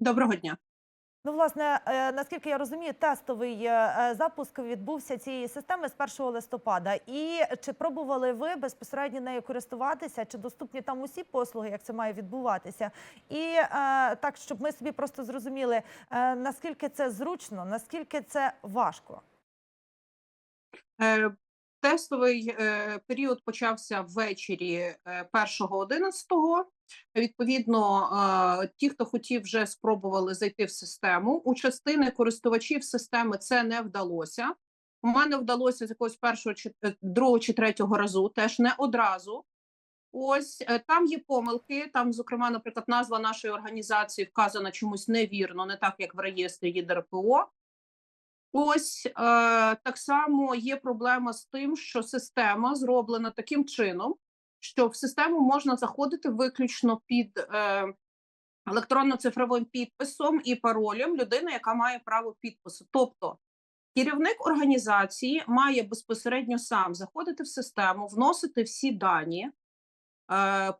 Доброго дня. Ну, власне, е, наскільки я розумію, тестовий е, е, запуск відбувся цієї системи з 1 листопада. І чи пробували ви безпосередньо нею користуватися? Чи доступні там усі послуги, як це має відбуватися? І так, щоб ми собі просто зрозуміли, наскільки це зручно, наскільки це важко? Е, Тестовий е, період почався ввечері е, 1.11. Відповідно, е, ті, хто хотів, вже спробували зайти в систему. У частини користувачів системи це не вдалося. У мене вдалося з якогось першого чи е, другого чи третього разу, теж не одразу. Ось е, там є помилки. Там, зокрема, наприклад, назва нашої організації вказана чомусь невірно, не так як в реєстрі ЄДРПО. Ось е, так само є проблема з тим, що система зроблена таким чином, що в систему можна заходити виключно під е, електронно-цифровим підписом і паролем людини, яка має право підпису. Тобто керівник організації має безпосередньо сам заходити в систему, вносити всі дані. Е,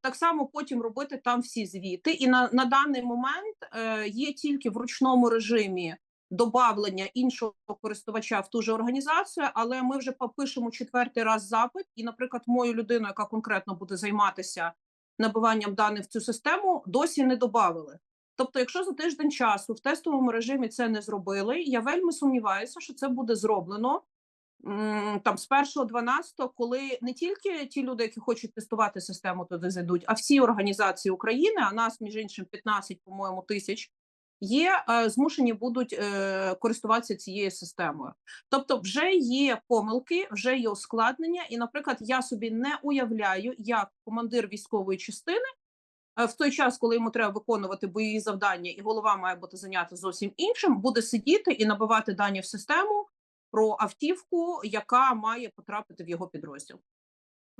так само потім робити там всі звіти. І на, на даний момент е, є тільки в ручному режимі добавлення іншого користувача в ту же організацію, але ми вже пишемо четвертий раз запит, і, наприклад, мою людину, яка конкретно буде займатися набиванням даних в цю систему, досі не додавали. Тобто, якщо за тиждень часу в тестовому режимі це не зробили, я вельми сумніваюся, що це буде зроблено там з 1.12, коли не тільки ті люди, які хочуть тестувати систему, туди зайдуть, а всі організації України, а нас між іншим 15, по-моєму, тисяч є е, змушені будуть е, користуватися цією системою. Тобто, вже є помилки, вже є ускладнення, і, наприклад, я собі не уявляю, як командир військової частини. е, В той час, коли йому треба виконувати бойові завдання, і голова має бути зайнята зовсім іншим, буде сидіти і набивати дані в систему про автівку, яка має потрапити в його підрозділ.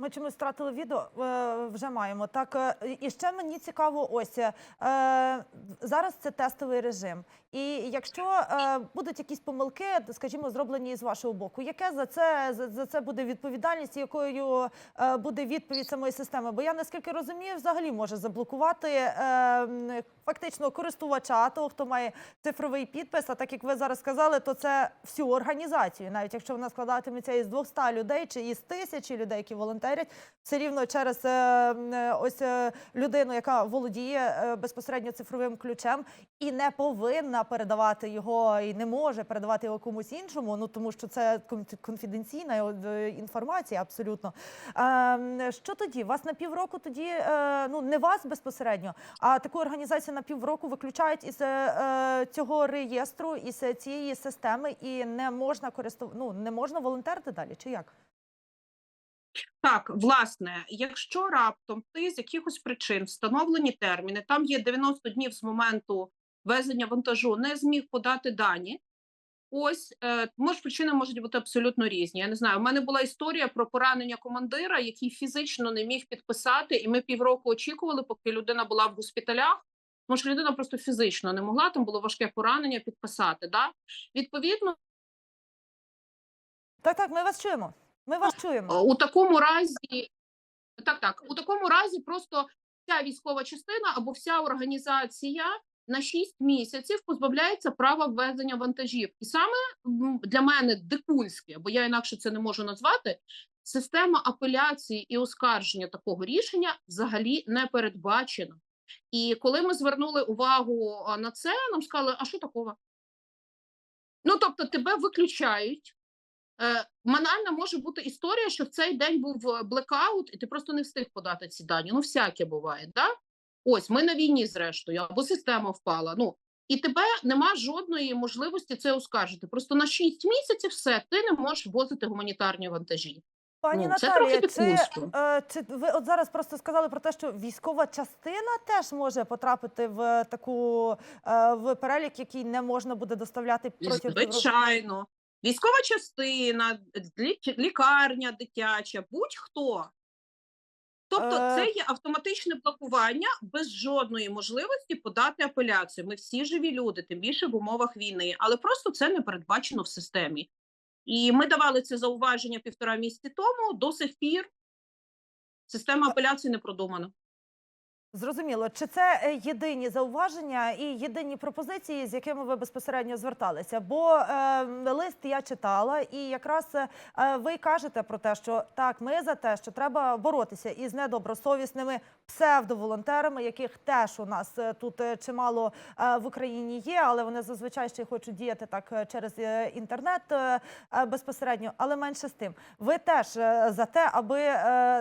Ми чомусь втратили відео, е, вже маємо. Так, е, і ще мені цікаво, ось е, зараз це тестовий режим. І якщо будуть якісь помилки, скажімо, зроблені з вашого боку, яке за це за, це буде відповідальність, якою буде відповідь самої системи? Бо я наскільки розумію, взагалі може заблокувати фактично користувача, того, хто має цифровий підпис. А так як ви зараз сказали, то це всю організацію, навіть якщо вона складатиметься із 200 людей чи із тисячі людей, які волонтерять, все рівно через е, е, ось е, людину, яка володіє безпосередньо цифровим ключем і не повинна передавати його, і не може передавати його комусь іншому. Ну тому що це кон- конфіденційна інформація, абсолютно. Що тоді? Вас на півроку тоді ну не вас безпосередньо, а таку організацію на півроку виключають із цього реєстру, із цієї системи, і не можна користу... ну, не можна волонтерити далі, чи як? Так, власне, якщо раптом ти з якихось причин встановлені терміни, там є 90 днів з моменту везення вантажу, не зміг подати дані. Ось е, може причини можуть бути абсолютно різні. Я не знаю. У мене була історія про поранення командира, який фізично не міг підписати, і ми півроку очікували, поки людина була в госпіталях. Тому що людина просто фізично не могла, там було важке поранення підписати. Да? Відповідно, Так, так, ми вас чуємо. Ми вас чуємо. у такому разі, так, так, у такому разі просто вся військова частина або вся організація на 6 місяців позбавляється права ввезення вантажів. І саме для мене дикунське, бо я інакше це не можу назвати. Система апеляції і оскарження такого рішення взагалі не передбачена. І коли ми звернули увагу на це, нам сказали, а що такого? Ну, тобто, тебе виключають. Банально може бути історія, що в цей день був е, блекаут, і ти просто не встиг подати ці дані. Ну, всяке буває, да? Ось ми на війні, зрештою, або система впала. Ну і тебе нема жодної можливості це оскаржити. Просто на 6 місяців все ти не можеш возити гуманітарні вантажі. Пані ну, це Наталія, чи, дикунство. е, чи ви от зараз просто сказали про те, що військова частина теж може потрапити в таку е, в перелік, який не можна буде доставляти протягом? Звичайно, військова частина, лікарня дитяча, будь-хто. Тобто, Е. це є автоматичне блокування без жодної можливості подати апеляцію. Ми всі живі люди, тим більше в умовах війни, але просто це не передбачено в системі. І ми давали це зауваження півтора місяці тому. До сих пір система апеляції не продумана. Зрозуміло. Чи це е, єдині зауваження і єдині пропозиції, з якими ви безпосередньо зверталися? Бо е, лист я читала, і якраз е, ви кажете про те, що так, ми за те, що треба боротися із недобросовісними псевдоволонтерами, яких теж у нас е, тут е, чимало в Україні є, але вони зазвичай ще хочуть діяти так через інтернет безпосередньо. Але менше з тим, ви теж за те, аби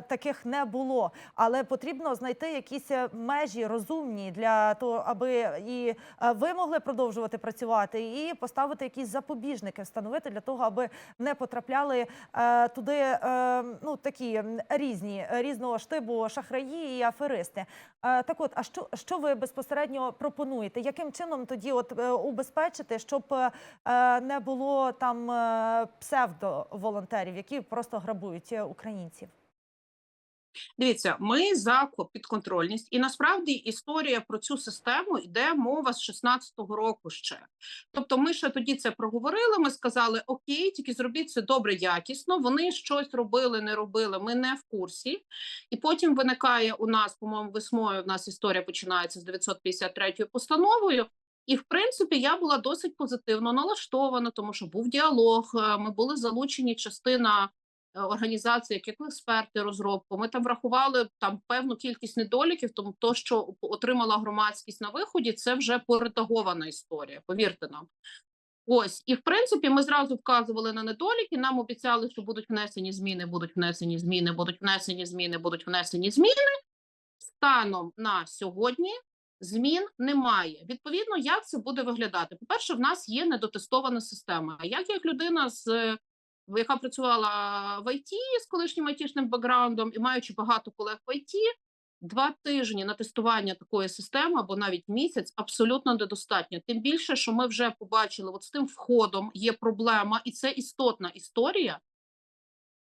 таких не було, але потрібно знайти якісь межі розумні для того, аби і е, ви могли продовжувати працювати, і поставити якісь запобіжники, встановити для того, аби не потрапляли е, туди е, ну такі різні різного штибу шахраї і аферисти. Так, от, а що, що ви безпосередньо пропонуєте? Яким чином тоді от убезпечити, щоб не було там псевдоволонтерів, які просто грабують українців? Дивіться, ми за підконтрольність, і насправді історія про цю систему йде мова з 16-го року ще. Тобто, ми ще тоді це проговорили. Ми сказали: Окей, тільки зробіть це добре, якісно. Вони щось робили, не робили. Ми не в курсі. І потім виникає у нас, по-моєму, весною. В нас історія починається з 953 постановою. І в принципі я була досить позитивно налаштована, тому що був діалог. е, Ми були залучені частина організацій, як експерти розробку. Ми там врахували там певну кількість недоліків, тому то, що отримала громадськість на виході, це вже поредагована історія. Повірте нам. Ось і в принципі ми зразу вказували на недоліки. Нам обіцяли, що будуть внесені зміни, будуть внесені зміни, будуть внесені зміни, будуть внесені зміни. Станом на сьогодні змін немає. Відповідно, як це буде виглядати? По перше, в нас є недотестована система. Як як людина з яка працювала в ІТ з колишнім айтішним бекграундом і маючи багато колег в ІТ, два тижні на тестування такої системи або навіть місяць абсолютно недостатньо. Тим більше, що ми вже побачили, от з тим входом є проблема, і це істотна історія.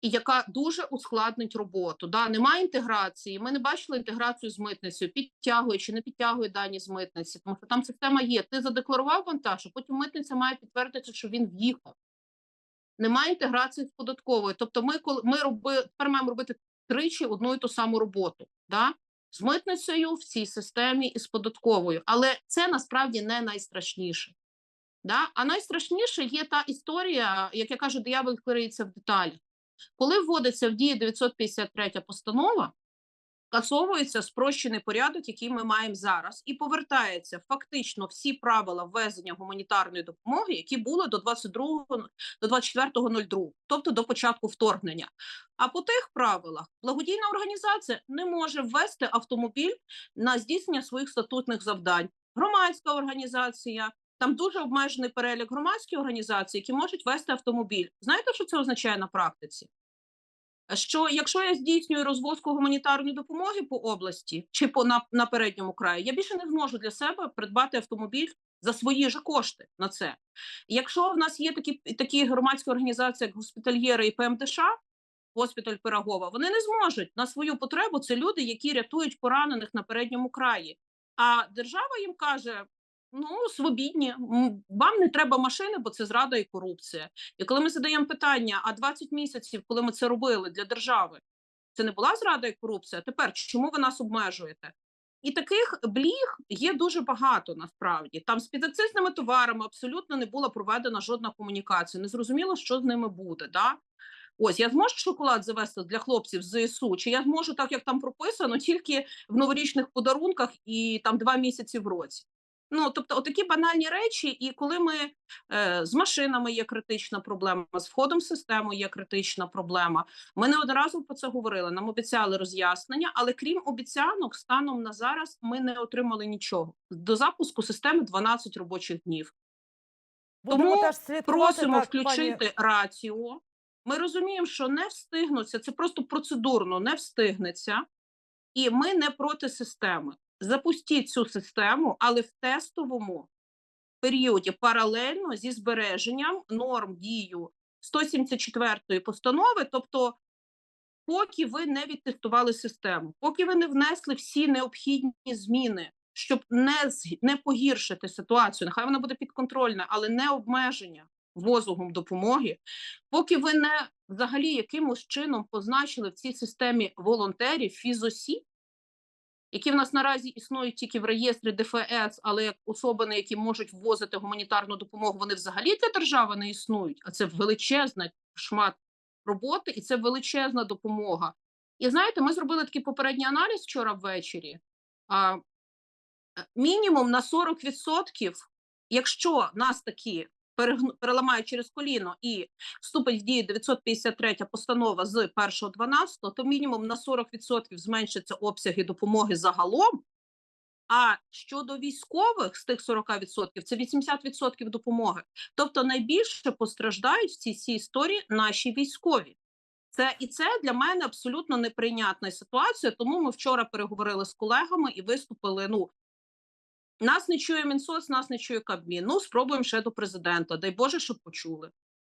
І яка дуже ускладнить роботу. Да, немає інтеграції. Ми не бачили інтеграцію з митницею, підтягує чи не підтягує дані з митниці, тому що там система є. Ти задекларував вантаж, а потім митниця має підтвердити, що він в'їхав. Немає інтеграції з податковою. Тобто, ми коли ми роби, тепер маємо робити тричі одну і ту саму роботу. Да? З митницею в цій системі і з податковою. Але це насправді не найстрашніше. Да? А найстрашніше є та історія, як я кажу, диявол криється в деталях. Коли вводиться в дію 953 постанова, скасовується спрощений порядок, який ми маємо зараз, і повертається фактично всі правила ввезення гуманітарної допомоги, які були до 22 до 24.02, тобто до початку вторгнення. А по тих правилах благодійна організація не може ввести автомобіль на здійснення своїх статутних завдань. Громадська організація. Там дуже обмежений перелік громадських організацій, які можуть вести автомобіль. Знаєте, що це означає на практиці? Що якщо я здійснюю розвозку гуманітарної допомоги по області чи по на, на передньому краї, я більше не зможу для себе придбати автомобіль за свої ж кошти на це. Якщо в нас є такі такі громадські організації, як госпітальєри і ПМДШ, госпіталь Пирогова, вони не зможуть на свою потребу. Це люди, які рятують поранених на передньому краї. А держава їм каже: ну свобідні, вам не треба машини, бо це зрада і корупція. І коли ми задаємо питання, а 20 місяців, коли ми це робили для держави, це не була зрада і корупція. Тепер чому ви нас обмежуєте? І таких бліг є дуже багато насправді. Там з підакцизними товарами абсолютно не була проведена жодна комунікація. Не зрозуміло, що з ними буде. Да? Ось я зможу шоколад завести для хлопців з ЗСУ, чи я зможу, так як там прописано, тільки в новорічних подарунках і там два місяці в році. Ну, тобто, отакі банальні речі, і коли ми е, з машинами є критична проблема, з входом в систему є критична проблема. Ми неодноразово про це говорили. Нам обіцяли роз'яснення, але крім обіцянок, станом на зараз ми не отримали нічого. До запуску системи 12 робочих днів. Будемо Тому теж Просимо так, пані- включити раціо. Ми розуміємо, що не встигнуться. Це просто процедурно не встигнеться, і ми не проти системи. Запустіть цю систему, але в тестовому періоді паралельно зі збереженням норм дію 174 постанови, тобто. Поки ви не відтестували систему, поки ви не внесли всі необхідні зміни, щоб не не погіршити ситуацію, нехай вона буде підконтрольна, але не обмеження возугом допомоги, поки ви не взагалі якимось чином позначили в цій системі волонтерів, фізосіб, які в нас наразі існують тільки в реєстрі ДФС, але як особини, які можуть ввозити гуманітарну допомогу, вони взагалі для держави не існують. А це величезна шмат роботи, і це величезна допомога. І знаєте, ми зробили такий попередній аналіз вчора ввечері. А, е, мінімум на 40%, якщо нас такі переламають через коліно і вступить в дію 953 постанова з 1.12, то мінімум на 40% зменшаться обсяги допомоги загалом. А щодо військових з тих 40% це 80% допомоги. Тобто найбільше постраждають в цій історії наші військові. Це і це для мене абсолютно неприйнятна ситуація. Тому ми вчора переговорили з колегами і виступили. Ну нас не чує Мінсоц, нас не чує Кабмін. Ну спробуємо ще до президента. Дай Боже, щоб почули.